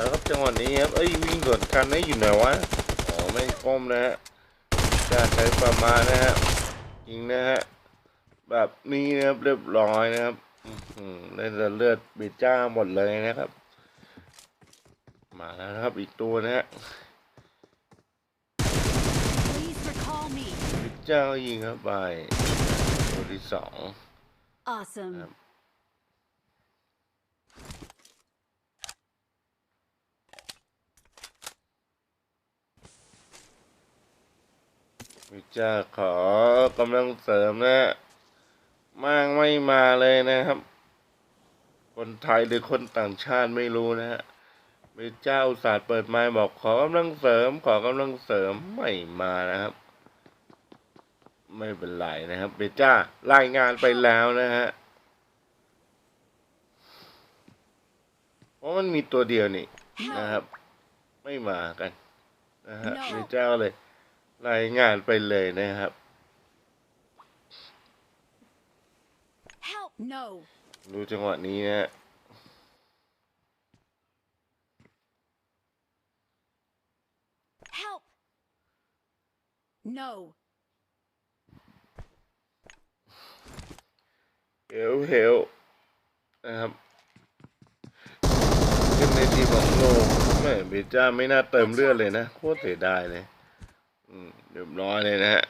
แล้วครับจังหวะนี้ครับเอ้ยวิ่งสวนกันให้อยู่ไหนวะอ๋อไม่ก้มนะฮะจะใช้ประมาณนะฮะยิงนะฮะแบบนี้นะครับเรียบร้อยนะครับอื้อหือได้แต่เลือดบิดจ้าหมดเลยนะครับ มาแล้วนะครับอีกตัวนะฮะ Please recall me. บิดจ้าก็ยิงเข้าไปตัวที่สอง Awesome. วิจาขอกำลังเสริมนะฮะมากไม่มาเลยนะครับ คนไทยหรือคนต่างชาติไม่รู้นะฮะวิจาอุตส่าห์เปิดไม้บอกขอกำลังเสริม ขอกำลังเสริมไม่มานะครับ ไม่เป็นไรนะครับเบจ้ารายงานไปแล้วนะฮะเพราะมันมีตัวเดียวนี่นะครับ ไม่มากันนะฮะ No เบจ้าเลย รายงานไปเลยนะครับ Help! No. ดูจังหวะนี้นะฮะ Help! No. เฮลเฮลนะครับขึ้นในทีมของโลแม่เบจ้าไม่น่าเติมเลือดเลยนะ โคตรเสียดายเลยอืม เรียบร้อยเลยนะฮะ